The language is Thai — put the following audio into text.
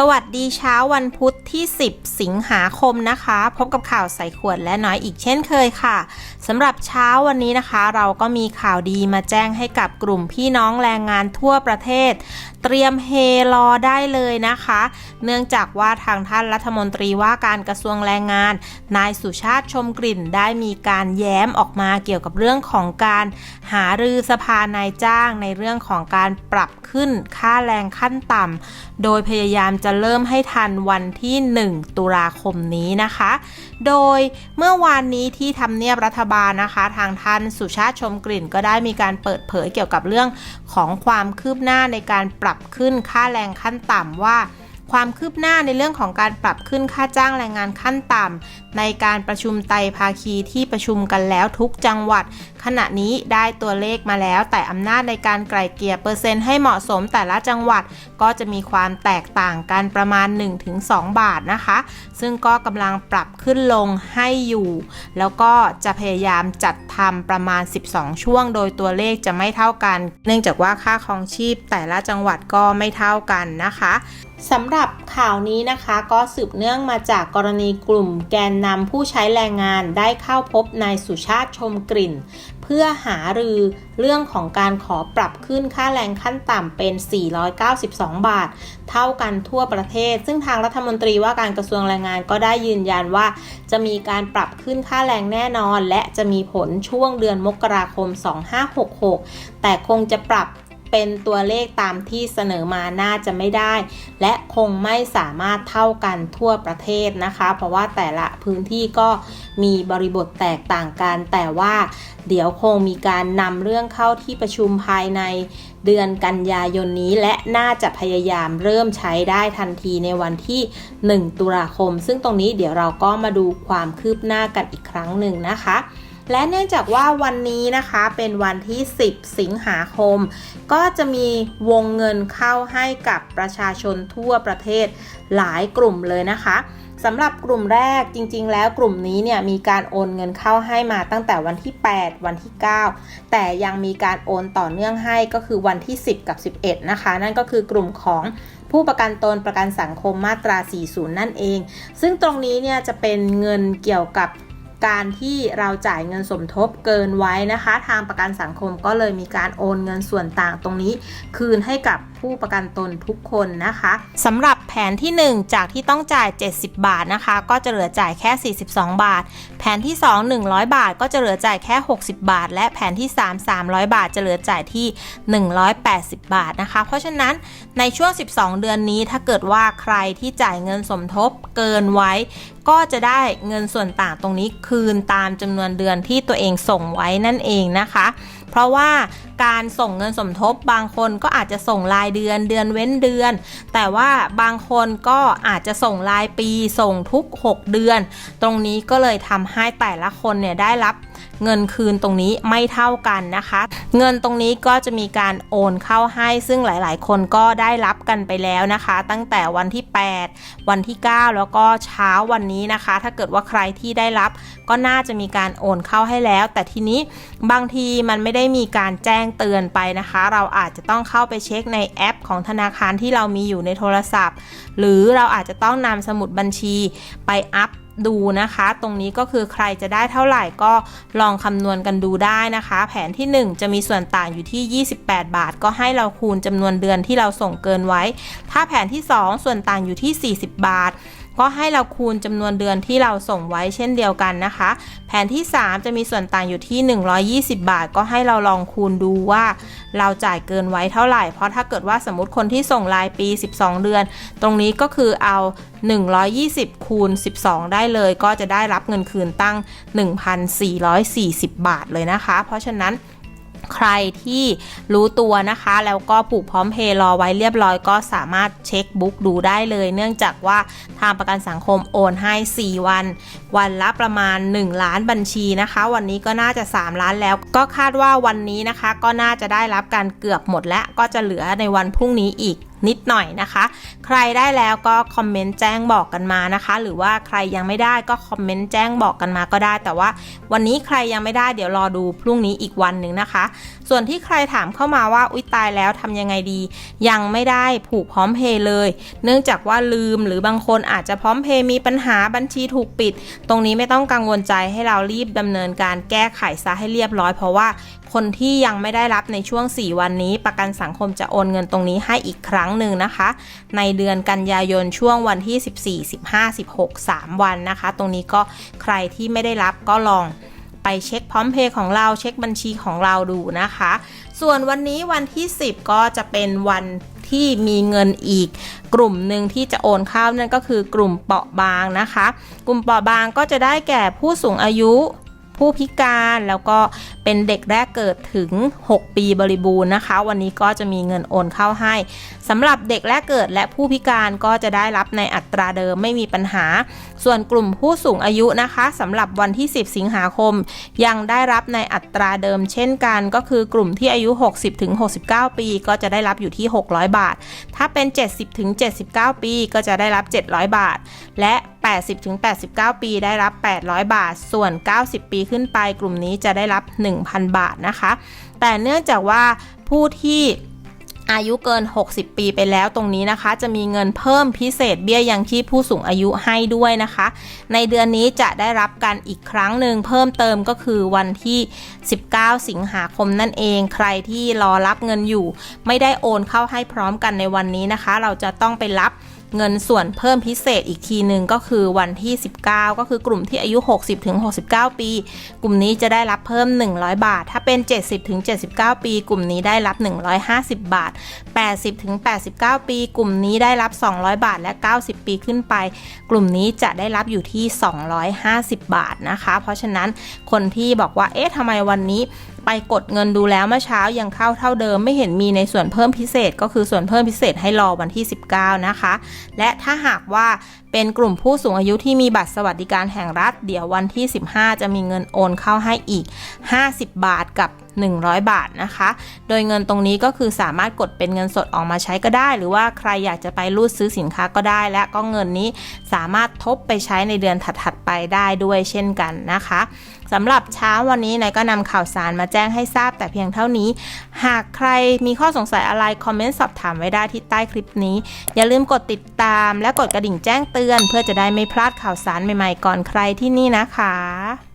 สวัสดีเช้าวันพุธที่ 10 สิงหาคมนะคะ พบกับข่าวใส่ขวดและน้อยอีกเช่นเคยค่ะสำหรับเช้าวันนี้นะคะ เราก็มีข่าวดีมาแจ้งให้กับกลุ่มพี่น้องแรงงานทั่วประเทศ เตรียมเฮรอได้เลยนะคะ เนื่องจากว่าทางท่านรัฐมนตรีว่าการกระทรวงแรงงาน นายสุชาติชมกลิ่นได้มีการแย้มออกมาเกี่ยวกับเรื่องของการหารือสภานายจ้างในเรื่องของการปรับขึ้นค่าแรงขั้นต่ำโดยพยายามจะเริ่มให้ทันวันที่ 1 ตุลาคมนี้นะคะ โดยเมื่อวานนี้ที่ทำเนียบรัฐบาลนะคะ ทางท่านสุชาติชมกลิ่นก็ได้มีการเปิดเผยเกี่ยวกับเรื่องของความคืบหน้าในการปรับขึ้นค่าแรงขั้นต่ำว่า ความคืบหน้าในเรื่องของการปรับขึ้นค่าจ้างแรงงานขั้นต่ำในการประชุมไตภาคีที่ประชุมกันแล้วทุกจังหวัด ขณะนี้ได้ตัวเลขมาแล้ว แต่อำนาจในการไกล่เกลี่ยเปอร์เซ็นต์ให้เหมาะสมแต่ละจังหวัด ก็จะมีความแตกต่างกันประมาณ 1-2 บาทนะคะ ซึ่งก็กำลังปรับขึ้นลงให้อยู่ แล้วก็จะพยายามจัดทำประมาณ 12 ช่วง โดยตัวเลขจะไม่เท่ากัน เนื่องจากว่าค่าครองชีพแต่ละจังหวัดก็ไม่เท่ากันนะคะสำหรับข่าวนี้นะคะก็สืบเนื่องมาจากกรณีกลุ่มแกนนำผู้ใช้แรงงานได้เข้าพบนายสุชาติชมกลิ่นเพื่อหารือเรื่องของการขอปรับขึ้นค่าแรงขั้นต่ำเป็น 492 บาท เท่ากันทั่วประเทศ ซึ่งทางรัฐมนตรีว่าการกระทรวงแรงงานก็ได้ยืนยันว่า จะมีการปรับขึ้นค่าแรงแน่นอน และจะมีผลช่วงเดือนมกราคม 2566 แต่คงจะปรับ เป็นตัวเลขตามที่เสนอมาน่าจะไม่ได้ และคงไม่สามารถเท่ากันทั่วประเทศนะคะ เพราะว่าแต่ละพื้นที่ก็มีบริบทแตกต่างกัน แต่ว่าเดี๋ยวคงมีการนำเรื่องเข้าที่ประชุมภายในเดือนกันยายนนี้ และน่าจะพยายามเริ่มใช้ได้ทันทีในวันที่ 1 ตุลาคม ซึ่งตรงนี้เดี๋ยวเราก็มาดูความคืบหน้ากันอีกครั้งหนึ่งนะคะ และเนื่องจากว่าวันนี้นะคะเป็นวันที่ 10 สิงหาคม ก็จะมีวงเงินเข้าให้กับประชาชนทั่วประเทศหลายกลุ่มเลยนะคะสำหรับกลุ่มแรกจริง ๆ แล้วกลุ่มนี้เนี่ยมีการโอนเงินเข้าให้มาตั้งแต่วันที่ 8 วันที่ 9 แต่ยังมีการโอนต่อเนื่องให้ก็คือวันที่ 10 กับ 11 นะคะ นั่นก็คือกลุ่มของผู้ประกันตนประกันสังคมมาตรา 40 นั่นเอง ซึ่งตรงนี้เนี่ยจะเป็นเงินเกี่ยวกับ การที่เราจ่ายเงินสมทบเกินไว้นะคะ ทางประกันสังคมก็เลยมีการโอนเงินส่วนต่างตรงนี้ คืนให้กับผู้ประกันตนทุกคนนะคะสำหรับแผนที่ 1 จากที่ต้องจ่าย 70 บาทนะคะ ก็จะเหลือจ่ายแค่ 42 บาท แผนที่ 2 100 บาท ก็จะเหลือจ่ายแค่ 60 บาท และแผนที่ 3 300 บาท จะเหลือจ่ายที่ 180 บาทนะคะ เพราะฉะนั้นในช่วง 12 เดือนนี้ถ้าเกิดว่าใครที่จ่ายเงินสมทบเกินไว้ ก็จะได้เงินส่วนต่างตรงนี้คืนตามจำนวนเดือนที่ตัวเองส่งไว้นั่นเองนะคะ ราะว่าการส่งเงินสมทบบางคนก็อาจจะส่งรายเดือนเดือนเว้นเดือน แต่ว่าบางคนก็อาจจะส่งรายปีส่งทุก 6 เดือน ตรงนี้ก็เลยทำให้แต่ละคนเนี่ยได้รับเงินคืนตรงนี้ไม่เท่ากันนะคะ เงินตรงนี้ก็จะมีการโอนเข้าให้ ซึ่งหลาย ๆ คนก็ได้รับกันไปแล้วนะคะ ตั้งแต่วันที่ 8 วันที่ 9 แล้วก็เช้าวันนี้นะคะ ถ้าเกิดว่าใครที่ได้รับ ก็น่าจะมีการโอนเข้าให้แล้ว แต่ทีนี้บางทีมันไม่ได้มีการแจ้งเตือนไปนะคะ เราอาจจะต้องเข้าไปเช็คในแอป ของธนาคารที่เรามีอยู่ในโทรศัพท์ หรือเราอาจจะต้องนำสมุดบัญชีไปอัพดูนะคะ ตรงนี้ก็คือใครจะได้เท่าไหร่ก็ลองคำนวณกันดูได้นะคะ แผนที่ 1 จะมีส่วนต่างอยู่ที่ 28 บาท ก็ให้เราคูณจำนวนเดือนที่เราส่งเกินไว้ ถ้าแผนที่ 2 ส่วนต่างอยู่ที่ 40 บาท ก็ให้เราคูณจำนวนเดือนที่เราส่งไว้เช่นเดียวกันนะคะ แผนที่ 3 จะมีส่วนต่างอยู่ที่ 120 บาท ก็ให้เราลองคูณดูว่า เราจ่ายเกินไว้เท่าไหร่ เพราะถ้าเกิดว่าสมมติคนที่ส่งรายปี 12 เดือน ตรงนี้ก็คือเอา 120 คูณ 12 ได้เลย ก็จะได้รับเงินคืนตั้ง 1,440 บาทเลยนะคะ เพราะฉะนั้น ใครที่รู้ตัวนะคะ แล้วก็ผูกพร้อมเพย์รอไว้เรียบร้อยก็สามารถเช็คบุ๊กดูได้เลย เนื่องจากว่าทางประกันสังคมโอนให้ 4 วัน วันละประมาณ 1 ล้านบัญชีนะคะ วันนี้ก็น่าจะ 3 ล้านแล้ว ก็คาดว่าวันนี้นะคะ ก็น่าจะได้รับการเกือบหมดและก็จะเหลือในวันพรุ่งนี้อีก นิดหน่อยนะคะ ใครได้แล้วก็คอมเมนต์แจ้งบอกกันมานะคะ หรือว่าใครยังไม่ได้ก็คอมเมนต์แจ้งบอกกันมาก็ได้ แต่ว่าวันนี้ใครยังไม่ได้เดี๋ยวรอดูพรุ่งนี้อีกวันหนึ่งนะคะ ส่วนที่ใครถามเข้ามาว่าอุ๊ยตายแล้วทำยังไงดี ยังไม่ได้ผูกพร้อมเพย์เลย เนื่องจากว่าลืมหรือบางคนอาจจะพร้อมเพย์มีปัญหาบัญชีถูกปิด ตรงนี้ไม่ต้องกังวลใจให้เรารีบดำเนินการแก้ไขซะให้เรียบร้อยเพราะว่าคนที่ยังไม่ได้รับในช่วง 4 วันนี้ ประกันสังคมจะโอนเงินตรงนี้ให้อีกครั้งหนึ่งนะคะ ในเดือนกันยายนช่วงวันที่ 14 15 16 3 วันนะคะ ตรงนี้ก็ใครที่ไม่ได้รับก็ลองไปเช็คพร้อมเพย์ของเราเช็คบัญชีของเราดูนะคะ ส่วนวันนี้วันที่ 10 ก็จะเป็นวันที่มีเงินอีก กลุ่มหนึ่งที่จะโอนเข้านั่นก็คือกลุ่มเปราะบางนะคะ กลุ่มเปราะบางก็จะได้แก่ผู้สูงอายุ ผู้พิการแล้วก็เป็นเด็กแรกเกิดถึง 6 ปีบริบูรณ์นะคะ วันนี้ก็จะมีเงินโอนเข้าให้สำหรับเด็กแรกเกิดและผู้พิการก็จะได้รับในอัตราเดิมไม่มีปัญหา ส่วนกลุ่มผู้สูงอายุนะคะสำหรับวันที่ 10 สิงหาคม ยังได้รับในอัตราเดิม เช่นกัน ก็คือกลุ่มที่อายุ 60ถึง69 ปี ก็จะได้รับอยู่ที่ 600 บาท ถ้าเป็น 70ถึง79 ปี ก็จะได้รับ 700 บาท และ 80ถึง89 ปีได้รับ 800 บาท ส่วน 90 ปีขึ้นไปกลุ่มนี้จะได้รับ 1,000 บาทนะคะ แต่เนื่องจากว่าผู้ที่อายุเกิน 60 ปีไปแล้วตรงนี้นะคะ จะมีเงินเพิ่มพิเศษเบี้ยยังชีพผู้สูงอายุให้ด้วยนะคะ ในเดือนนี้จะได้รับกันอีกครั้งหนึ่งเพิ่มเติมก็คือวันที่ 19 สิงหาคมนั่นเอง ใครที่รอรับเงินอยู่ ไม่ได้โอนเข้าให้พร้อมกันในวันนี้นะคะ เราจะต้องไปรับ เงินส่วนเพิ่มพิเศษอีกทีหนึ่งก็คือวันที่ 19 ก็คือกลุ่มที่อายุ 60ถึง69 ปี กลุ่มนี้จะได้รับเพิ่ม 100 บาท ถ้าเป็น 70ถึง79 ปี กลุ่มนี้ได้รับ 150 บาท 80ถึง89 ปี กลุ่มนี้ได้รับ 200 บาทและ 90 ปีขึ้นไป กลุ่มนี้จะได้รับอยู่ที่ 250 บาทนะคะ เพราะฉะนั้นคนที่บอกว่าเอ๊ะทำไมวันนี้ ไปกดเงินดูแล้วเมื่อเช้ายังเข้าเท่าเดิมไม่เห็นมีในส่วนเพิ่มพิเศษ ก็คือส่วนเพิ่มพิเศษให้รอวันที่ 19 นะคะ และถ้าหากว่าเป็นกลุ่มผู้สูงอายุที่มีบัตรสวัสดิการแห่งรัฐ เดี๋ยววันที่ 15 จะมีเงินโอนเข้าให้อีก 50 บาทกับ 100 บาทนะคะ โดยเงินตรงนี้ก็คือสามารถกดเป็นเงินสดออกมาใช้ก็ได้ หรือว่าใครอยากจะไปรูดซื้อสินค้าก็ได้ และก็เงินนี้สามารถทบไปใช้ในเดือนถัดๆไปได้ด้วยเช่นกันนะคะสำหรับเช้าวันนี้นายก็นำข่าวสารมาแจ้งให้ทราบแต่เพียงเท่านี้ หากใครมีข้อสงสัยอะไร คอมเมนต์สอบถามไว้ได้ที่ใต้คลิปนี้ อย่าลืมกดติดตามและกดกระดิ่งแจ้งเตือน เพื่อจะได้ไม่พลาดข่าวสารใหม่ๆก่อนใครที่นี่นะคะ